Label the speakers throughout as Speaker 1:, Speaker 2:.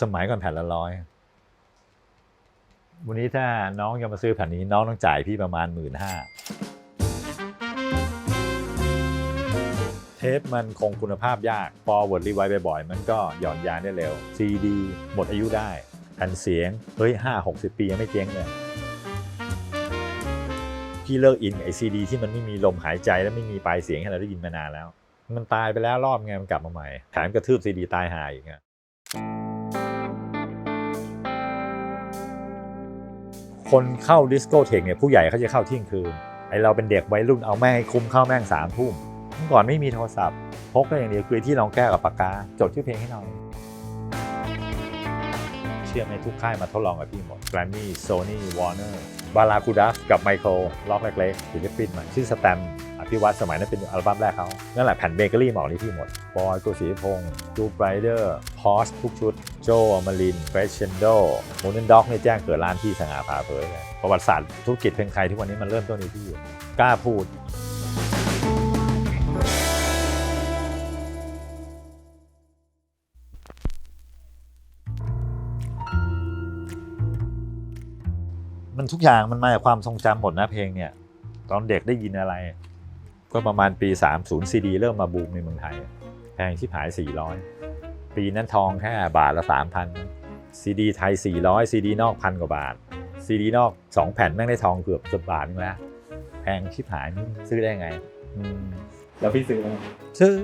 Speaker 1: สมัยก่อนแผ่นละร้อยวันนี้ถ้าน้องจะมาซื้อแผ่นนี้น้องต้องจ่ายพี่ประมาณหมื่นห้าเทปมันคงคุณภาพยาก พอวอร์ดรีไวบ่อยๆ มันก็หย่อนยานได้เร็ว ซีดี หมดอายุได้แผ่นเสียง เฮ้ยห้าหกสิบปียังไม่เจ๊งเลยพี่เลิกอินไอซีดีที่มันไม่มีลมหายใจและไม่มีปลายเสียงให้เราได้ยินมานานแล้ว มันตายไปแล้วรอบไงมันกลับมาใหม่แถมกระทืบซีดีตายหายอีกอะ คนเข้าดิสโกเทคเนี่ยผู้ใหญ่เขาจะเข้าเที่ยงคืนไอเราเป็นเด็กวัยรุ่นเอาแม่งให้คุ้มเข้าแม่งสามทุ่มเมื่อก่อนไม่มีโทรศัพท์พกได้อย่างเดียวคือที่รองแก้วกับปากกาจดชื่อเพลงให้หน่อยเชื่อไหมทุกค่ายมาทดลองกับพี่หมดแกรมี่โซนี่วอร์เนอร์บาราคูดัสกับไมโครล็อกเล็กๆศิลปินมาชื่อสแตม อภิวัตสมัยนั้นเป็นอัลบั้มแรกเขานั่นแหละแผ่นเบเกอรี่หมออกที่พี่หมด บอยกุศิพงศ์จูไบรเดอร์พอสทุกชุด โจอมารินเฟรชเชนโดโมเนนด็อกนี่แจ้งเกิดร้านที่สง่าผ่าเผยเลยประวัติศาสตร์ธุรกิจเพลงไทยทุกวันนี้มันเริ่มต้นในที่อยู่กล้าพูดมันทุกอย่างมันมาจากความทรงจำหมดนะเพลงเนี่ย ตอนเด็กได้ยินอะไร ก็ประมาณปี 30 ซีดีเริ่มมาบูมในเมืองไทย แพงที่หาย 400 ปีนั้นทองแค่บาทละ 3,000ซีดีไทย 400ซีดีนอกพันกว่าบาทซีดีนอก 2 แผ่นแม่งได้ทองเกือบจะบาทนึงแล้วแพงชิบหายนี่ซื้อได้ไงอืม
Speaker 2: แล้วพี่ซื้อไหม
Speaker 1: ซื้อ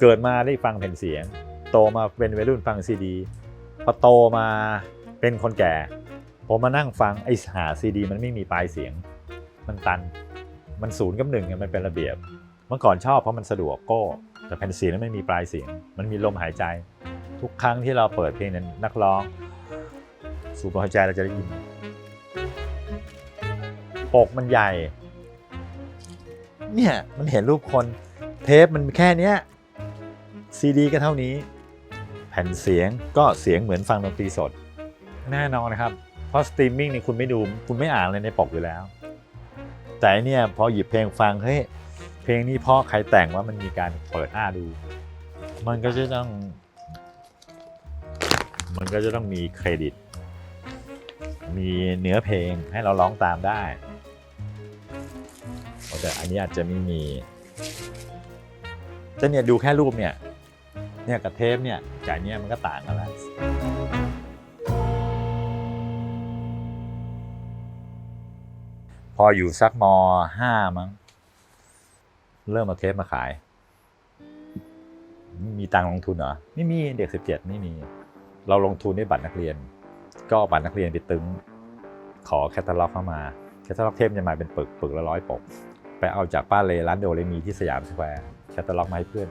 Speaker 1: เกิดมาได้ฟังแผ่นเสียง โตมาเป็นวัยรุ่นฟังซีดีพอโตมาเป็นคนแก่ ผมมานั่งฟังไอ้หาซีดี มันไม่มีปลายเสียง มันตัน มันศูนย์กับหนึ่งมันเป็นระเบียบ เมื่อก่อนชอบเพราะมันสะดวกโก้ แต่แผ่นเสียงนั้นไม่มีปลายเสียง มันมีลมหายใจ ทุกครั้งที่เราเปิดเพลงนั้นนักร้องสูบลมหายใจเราจะได้ยิน ปกมันใหญ่ เนี่ยมันเห็นรูปคนเทปมันแค่เนี้ยซีดีก็เท่านี้ แผ่นเสียงก็เสียงเหมือนฟังดนตรีสด แน่นอนนะครับ เพราะสตรีมมิ่งนี่คุณไม่ดู คุณไม่อ่านเลยในปกอยู่แล้ว แต่เนี่ยพอหยิบเพลงฟังเฮ้ยเพลงนี้เพราะใครแต่งว่ามันมีการเปิดอ้าดู มันก็จะต้อง มันก็จะต้องมีเครดิต มีเนื้อเพลงให้เราร้องตามได้แต่อันนี้อาจจะไม่มีแต่เนี่ยดูแค่รูปเนี่ยเนี่ยกับเทปเนี่ยจากเนี่ยมันก็ต่างกันแล้ว ออยู่สักมห้ามั้ง เริ่มเอาเทปมาขาย มีตังค์ลงทุนเหรอ ไม่มีเด็กสิบเจ็ดไม่มี เราลงทุนด้วยบัตรนักเรียน ก็บัตรนักเรียนไปตึง ขอแคตตาล็อกเข้ามาแคตตาล็อกเทปจะมาเป็นปึกปึกละร้อยปก ไปเอาจากป้าเลร้านโดเรมีที่สยามสแควร์แคตตาล็อกมาให้เพื่อน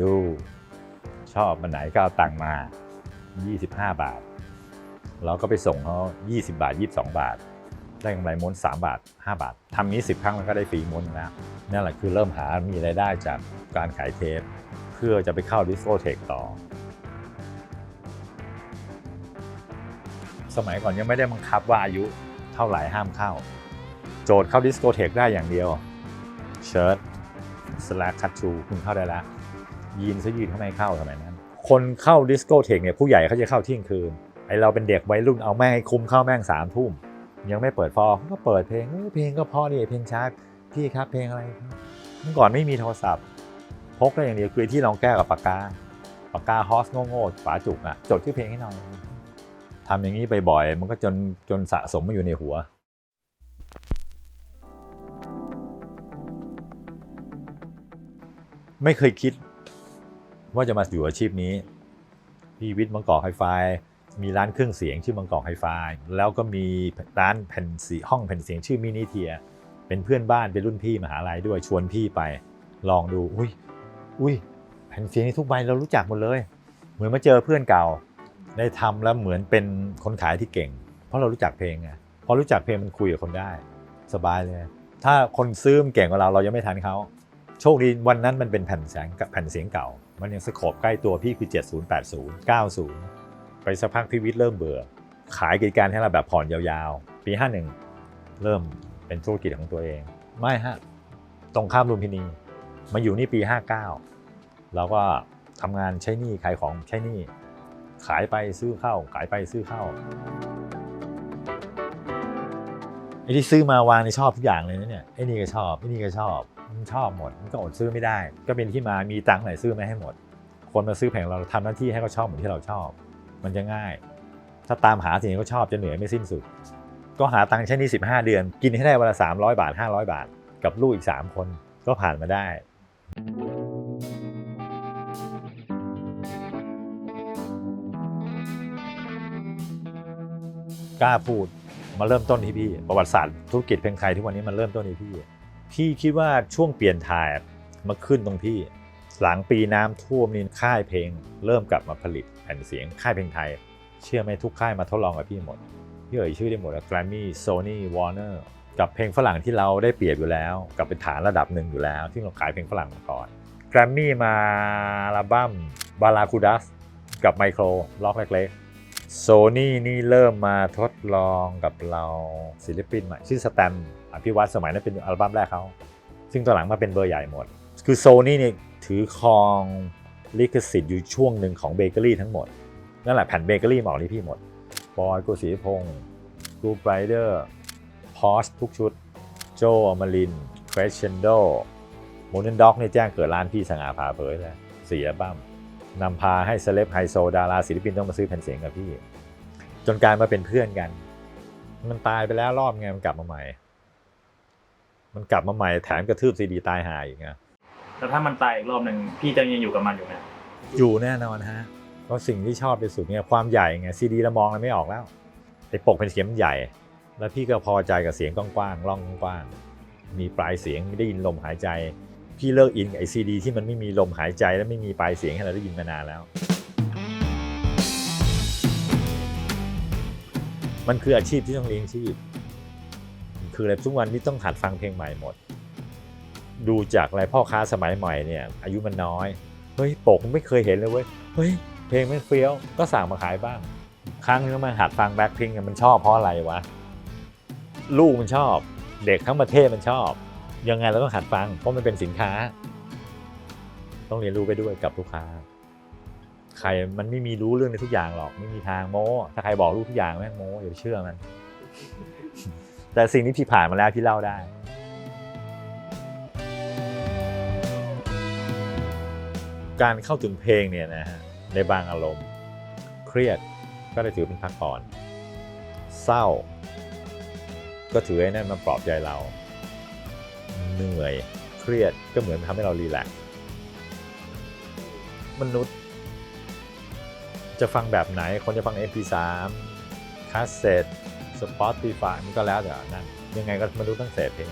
Speaker 1: ดู ชอบมันไหนก็เอาตังค์มา 25 บาท เราก็ไปส่งเขา20 บาท 22 บาท ได้กำไรม้วน3บาท 5 บาททำนี้ 10 ครั้งมันก็ได้ฟรีม้วนแล้วนั่นแหละคือเริ่มหามีรายได้จากการขายเทป เพื่อจะไปเข้าดิสโกเทคต่อ สมัยก่อนยังไม่ได้บังคับว่าอายุเท่าไหร่ห้ามเข้า โจทย์เข้าดิสโกเทคได้อย่างเดียวเชิ้ตสแลกคัตชูคุณเข้าได้แล้วยีนซะยีนเข้าไมเข้าสมัยนั้น คนเข้าดิสโกเทคเนี่ยผู้ใหญ่เขาจะเข้าเที่ยงคืนไอเราเป็นเด็กวัยรุ่นเอาแม่งให้คุ้มเข้าแม่งสามทุ่ม ยังไม่เปิดฟอก็เปิดเพลงเอ้ยเพลงก็พอดีเพลงช้าพี่ครับเพลงอะไรครับเมื่อก่อนไม่มีโทรศัพท์ พกได้อย่างเดียวคือที่รองแก้วกับปากกาปากกาฮอสโง่ๆฝาจุกอะจดชื่อเพลงให้หน่อยทำอย่างนี้บ่อยๆมันก็จนจนสะสมมาอยู่ในหัวไม่เคยคิดว่าจะมาอยู่อาชีพนี้ พี่วิทย์มังกรไฮไฟ มีร้านเครื่องเสียงชื่อมังกรไฮไฟแล้วก็มีร้านแผ่นสีห้องแผ่นเสียงชื่อมินิเทียเป็นเพื่อนบ้านเป็นรุ่นพี่มหาลัยด้วยชวนพี่ไป ลองดูอุ้ยอุ้ยแผ่นเสียงทุกใบเรารู้จักหมดเลย เหมือนมาเจอเพื่อนเก่า ได้ทำแล้วเหมือนเป็นคนขายที่เก่ง เพราะเรารู้จักเพลงไงพอรู้จักเพลงมันคุยกับคนได้ สบายเลย ถ้าคนซื้อมเก่งกว่าเราเรายังไม่ทันเขาโชคดีวันนั้นมันเป็นแผ่นเสียงแผ่นเสียงเก่า มันยังสโคปใกล้ตัวพี่คือ 70 80 90 ไปสักพักพี่วิทย์เริ่มเบื่อ ขายกิจการให้เราแบบผ่อนยาวๆ ปี 51 เริ่มเป็นธุรกิจของตัวเอง ไม่ฮะ ตรงข้ามลุมพินี มาอยู่นี่ปี 59เราก็ทำงานใช้หนี้ขายของใช้หนี้ ขายไปซื้อเข้า ขายไปซื้อเข้าไอ้ที่ซื้อมาวางในชอบทุกอย่างเลยนะเนี่ยไอ้นี่ก็ชอบไอ้นี่ก็ชอบมันชอบหมดมันก็อดซื้อไม่ได้ ก็เป็นที่มามีตังค์ไหนซื้อไม่ให้หมด คนมาซื้อแผงเราทำหน้าที่ให้เขาชอบเหมือนที่เราชอบ มันจะง่าย ถ้าตามหาสิ่งที่เขาชอบจะเหนื่อยไม่สิ้นสุด ก็หาตังค์ใช้นี่15 เดือน กินให้ได้วันละ300 บาท 500 บาท กับลูกอีก 3 คนก็ผ่านมาได้กล้าพูดมาเริ่มต้นที่พี่ ประวัติศาสตร์ธุรกิจเพลงไทยทุกวันนี้มันเริ่มต้นที่พี่ พี่คิดว่าช่วงเปลี่ยนถ่ายมาขึ้นตรงพี่ หลังปีน้ำท่วมนี่ค่ายเพลง เริ่มกลับมาผลิตแผ่นเสียงค่ายเพลงไทย เชื่อไหมทุกค่ายมาทดลองกับพี่หมด พี่เอ่ยชื่อได้หมดแล้ว Grammy Sony Warner กับเพลงฝรั่งที่เราได้เปรียบอยู่แล้วกับเป็นฐานระดับหนึ่งอยู่แล้ว ที่เราขายเพลงฝรั่งมาก่อน Grammy มาอัลบั้ม Barracudas กับไมโครล็อกเล็กๆโซนี่นี่เริ่มมาทดลองกับเราศิลปินใหม่ชื่อสแตมอภิวัตสมัยนั้นเป็นอัลบั้มแรกเขาซึ่งตอนหลังมาเป็นเบอร์ใหญ่หมด คือโซนี่นี่ ถือครองลิขสิทธิ์อยู่ช่วงหนึ่งของเบเกอรี่ทั้งหมด นั่นแหละแผ่นเบเกอรี่มาออกที่พี่หมดบอยกุศรีพงศ์กูไบรเดอร์พอสทุกชุด โจอมรินเฟรชเชนโดโมเนนด็อกเนี่ยแจ้งเกิดร้านพี่สง่าผ่าเผยเลยสี่อัลบั้มนำพาให้เซเลบไฮโซดาราศิลปินต้องมาซื้อแผ่นเสียงกับพี่ จนกลายมาเป็นเพื่อนกัน มันตายไปแล้วรอบไงมันกลับมาใหม่ มันกลับมาใหม่แถมกระทืบซีดีตายหายอีกไง
Speaker 2: แต่ถ้ามันตายอีกรอบหนึ่งพี่จะยังอยู่กับมันอยู่ไหม
Speaker 1: อยู่แน่นอนฮะเพราะสิ่งที่ชอบที่สุดเนี่ยความใหญ่ไงซีดีเรามองอะไรไม่ออกแล้วไอ้ปกเป็นเสียงใหญ่ แล้วพี่ก็พอใจกับเสียงกว้างๆร่องกว้างมีปลายเสียงไม่ได้ยินลมหายใจ พี่เลิกอินไอซีดีที่มันไม่มีลมหายใจและไม่มีปลายเสียงให้เราได้ยินมานานแล้ว มันคืออาชีพที่ต้องเลี้ยงชีพ คืออะไรทุกวันนี้ต้องหัดฟังเพลงใหม่หมด ดูจากอะไรพ่อค้าสมัยใหม่เนี่ยอายุมันน้อยเฮ้ยปกไม่เคยเห็นเลยเว้ยเฮ้ยเพลงไม่เฟี้ยวก็สั่งมาขายบ้าง ครั้งนึงมาหัดฟังแบ็คพิงก์มันชอบเพราะอะไรวะลูกมันชอบ เด็กทั้งประเทศมันชอบ ยังไงเราต้องหัดฟัง เพราะมันเป็นสินค้า ต้องเรียนรู้ไปด้วยกับลูกค้า ใครมันไม่มีรู้เรื่องในทุกอย่างหรอกไม่มีทางโม้ถ้าใครบอกรู้ทุกอย่างแม่งโม้อย่าไปเชื่อมัน แต่สิ่งที่พี่ผ่านมาแล้วพี่เล่าได้ การเข้าถึงเพลงเนี่ยนะฮะในบางอารมณ์ เครียดก็ได้ถือเป็นพักผ่อน เศร้า ก็ถือไอ้นั่นมาปลอบใจเรา เหนื่อยเครียดก็เหมือนทำให้เรารีแลกซ์มนุษย์จะฟังแบบไหน คนจะฟัง MP3 คาสเซ็ต Spotify มันก็แล้วแต่นั่นยังไงก็มนุษย์ต้องเสพเพลง